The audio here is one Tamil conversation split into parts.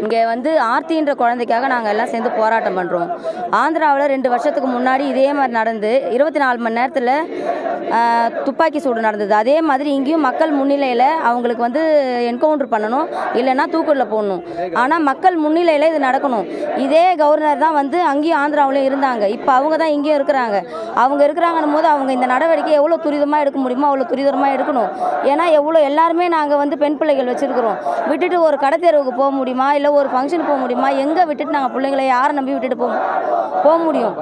இங்கே வந்து ஆர்த்தின்ற குழந்தைக்காக நாங்கள் எல்லாம் சேர்ந்து போராட்டம் பண்ணுறோம் ஆந்திராவில் ரெண்டு வருஷத்துக்கு முன்னாடி இதே மாதிரி நடந்து இருபத்தி நாலு மணி நேரத்தில் துப்பாக்கி சூடு நடந்தது. அதே மாதிரி இங்கேயும் மக்கள் முன்னிலையில் அவங்களுக்கு வந்து என்கவுண்டர் பண்ணணும். இல்லைன்னா தூக்குள்ள போடணும். ஆனால் மக்கள் முன்னிலையில் இது நடக்கணும். இதே கவர்னர் தான் வந்து அங்கேயும் ஆந்திராவிலையும் இருந்தாங்க. இப்போ அவங்க தான் இங்கேயும் இருக்கிறாங்க. அவங்க இருக்கிறாங்கன்னும் போது அவங்க இந்த நடவடிக்கை எவ்வளோ துரிதமாக எடுக்க முடியுமோ அவ்வளோ துரிதமாக எடுக்கணும். ஏன்னா எவ்வளோ எல்லாருமே நாங்கள் வந்து பெண் பிள்ளைகள் வச்சுருக்கிறோம். விட்டுட்டு ஒரு கடத்தெருவுக்கு போக முடியுமா? இல்லை ஒரு ஃபங்க்ஷன் போக முடியுமா? எங்கே விட்டுட்டு நாங்கள் பிள்ளைங்களை யாரை நம்பி விட்டுட்டு போக போக முடியும்?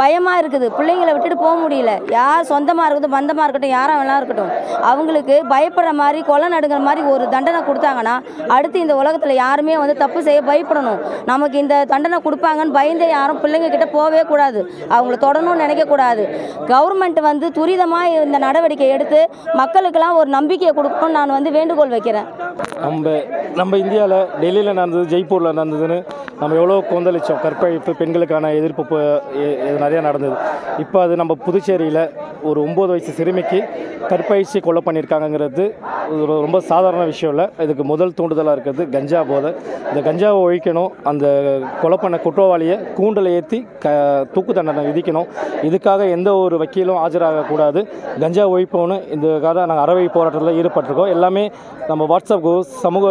பயமாக இருக்குது. பிள்ளைங்களை விட்டுட்டு போக முடியல. யார் சொந்தமாக இருக்கட்டும் பந்தமாக இருக்கட்டும் யாராக வேணா இருக்கட்டும். அவங்களுக்கு பயப்படுற மாதிரி கொலை நடுங்கிற மாதிரி ஒரு தண்டனை கொடுத்தாங்கன்னா அடுத்து இந்த உலகத்தில் யாருமே வந்து தப்பு செய்ய பயப்படணும். நமக்கு இந்த தண்டனை கொடுப்பாங்கன்னு பயந்து யாரும் பிள்ளைங்க கிட்ட போகவே கூடாது. அவங்கள தொடணும்னு நினைக்கக்கூடாது கவர்மெண்ட் வந்து துரிதமாக இந்த நடவடிக்கை எடுத்து மக்களுக்கெல்லாம் ஒரு நம்பிக்கையை கொடுக்கணும்னு நான் வந்து வேண்டுகோள் வைக்கிறேன். நம்ம நம்ம இந்தியாவில் டெல்லியில் நடந்தது ஜெய்ப்பூரில் நடந்ததுன்னு நம்ம எவ்வளோ கொந்தளித்தோம் கற்பழிப்பு பெண்களுக்கான எதிர்ப்பு எ- இது நிறையா நடந்தது. இப்போ அது நம்ம புதுச்சேரியில் ஒரு ஒம்பது வயசு சிறுமிக்கு கற்பயிற்சி கொலை பண்ணியிருக்காங்கங்கிறது ரொம்ப சாதாரண விஷயம் இல்லை. இதுக்கு முதல் தூண்டுதலாக இருக்கிறது கஞ்சா போதை. இந்த கஞ்சாவை ஒழிக்கணும். அந்த கொலை பண்ண குற்றவாளியை கூண்டில் ஏற்றி க தூக்கு தண்டனை விதிக்கணும். இதுக்காக எந்த ஒரு வக்கீலும் ஆஜராகக்கூடாது. கஞ்சா ஒழிப்போன்னு இதுக்காக நாங்கள் அறவை போராட்டத்தில் ஈடுபட்டிருக்கோம். எல்லாமே நம்ம வாட்ஸ்அப் சமூக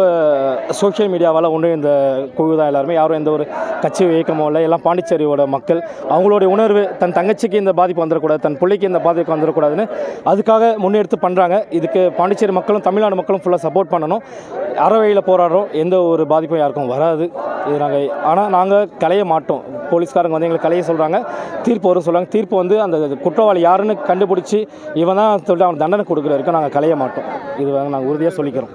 சோஷியல் மீடியாவால் ஒன்று இந்த குழு தான் எல்லாருமே. யாரும் எந்த ஒரு கட்சி இயக்கமோ இல்லை எல்லாம் பாண்டிச்சேரியோட மக்கள். அவங்களுடைய உணர்வு தன் தங்கச்சிக்கு இந்த பாதிப்பு வந்துடக்கூடாது தன் பிள்ளைக்கு இந்த பாதிப்பு வந்துடக்கூடாதுன்னு அதுக்காக முன்னெடுத்து பண்ணுறாங்க இதுக்கு பாண்டிச்சேரி மக்களும் தமிழ்நாடு மக்களும் ஃபுல்லாக சப்போர்ட் பண்ணணும். அறவையில் போராடுறோம். எந்த ஒரு பாதிப்பும் யாருக்கும் வராது. இது நாங்கள் ஆனால் நாங்கள் கலைய மாட்டோம். போலீஸ்காரங்க வந்து எங்களுக்கு கலைய சொல்கிறாங்க தீர்ப்பு வரும் சொல்கிறாங்க தீர்ப்பு வந்து அந்த குற்றவாளி யாருன்னு கண்டுபிடிச்சி இவன் தான் சொல்லிட்டு அவன் தண்டனை கொடுக்குற வரைக்கும் நாங்கள் கலைய மாட்டோம். இது நாங்கள் உறுதியாக சொல்லிக்கிறோம்.